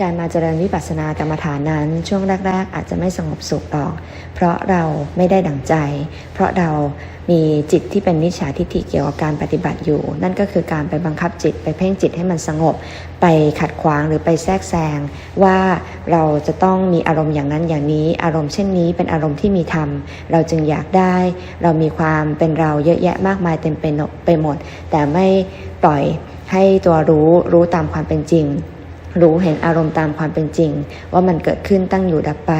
การมาเจริญวิปัสสนากรรมฐานนั้น ช่วงแรก ๆ อาจจะไม่สงบสุขหรอก เพราะเราไม่ได้ดั่งใจ เพราะเรามีจิตที่เป็นนิจฉาทิฏฐิเกี่ยวกับการปฏิบัติอยู่ นั่นก็คือการไปบังคับจิตไปเพ่งจิตให้มันสงบ ไปขัดขวางหรือไปแทรกแซงว่าเราจะต้องมีอารมณ์อย่างนั้นอย่างนี้ อารมณ์เช่นนี้เป็นอารมณ์ที่มีธรรม เราจึงอยากได้ เรามีความเป็นเราเยอะแยะมากมายเต็มไปหมด แต่ไม่ปล่อยให้ตัวรู้รู้ตามความเป็นจริง รู้เห็นอารมณ์ตามความเป็นจริง ว่ามันเกิดขึ้นตั้งอยู่ดับไป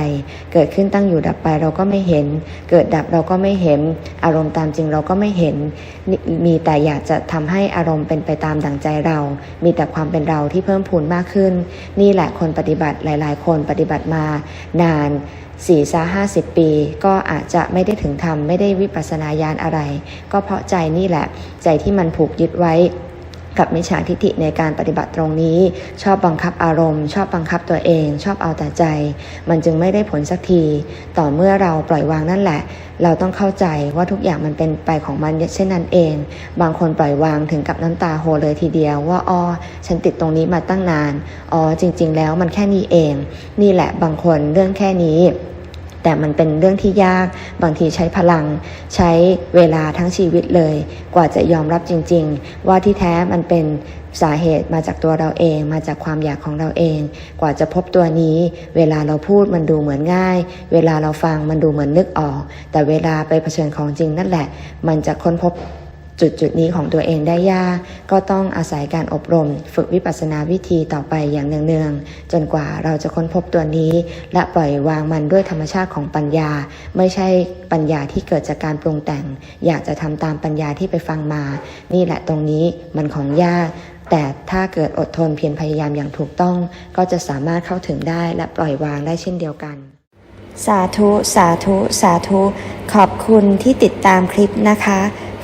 เกิดขึ้นตั้งอยู่ดับไปเราก็ไม่เห็น เกิดดับเราก็ไม่เห็น อารมณ์ตามจริงเราก็ไม่เห็น มีแต่อยากจะทำให้อารมณ์เป็นไปตามดั่งใจเรา มีแต่ความเป็นเราที่เพิ่มพูนมากขึ้น นี่แหละคนปฏิบัติหลาย ๆ คนปฏิบัติมานานสี่ซาห้าสิบปี ก็อาจจะไม่ได้ถึงธรรมไม่ได้วิปัสสนาญาณอะไร ก็เพราะใจนี่แหละ ใจที่มันผูกยึดไว้ กับมิจฉาทิฏฐิในการปฏิบัติตรงนี้ ชอบบังคับอารมณ์ ชอบบังคับตัวเอง ชอบเอาแต่ใจ มันจึงไม่ได้ผลสักที ต่อเมื่อเราปล่อยวางนั่นแหละ เราต้องเข้าใจว่าทุกอย่างมันเป็นไปของมันเช่นนั้นเอง บางคนปล่อยวางถึงกับน้ำตาโฮเลยทีเดียวว่าอ๋อฉันติดตรงนี้มาตั้งนานอ๋อจริง ๆ แล้วมันแค่นี้เอง นี่แหละบางคนเรื่องแค่นี้ แต่มันเป็นเรื่องที่ยาก บางทีใช้พลัง ใช้เวลาทั้งชีวิตเลย กว่าจะยอมรับจริง ๆ ว่าที่แท้มันเป็นสาเหตุมาจากตัวเราเอง มาจากความอยากของเราเอง กว่าจะพบตัวนี้ เวลาเราพูดมันดูเหมือนง่าย เวลาเราฟังมันดูเหมือนนึกออก แต่เวลาไปเผชิญของจริงนั่นแหละ มันจะค้นพบ จุดจุดนี้ของตัวเองได้ยาก ก็ต้องอาศัยการอบรม ฝึกวิปัสสนาวิธีต่อไปอย่างเนืองๆ จนกว่าเราจะค้นพบตัวนี้ และปล่อยวางมันด้วยธรรมชาติของปัญญา ไม่ใช่ปัญญาที่เกิดจากการปรุงแต่ง อยากจะทำตามปัญญาที่ไปฟังมา นี่แหละตรงนี้มันของยากแต่ถ้าเกิดอดทนเพียรพยายามอย่างถูกต้อง ก็จะสามารถเข้าถึงได้และปล่อยวางได้เช่นเดียวกัน สาธุ สาธุ สาธุ ขอบคุณที่ติดตามคลิปนะคะ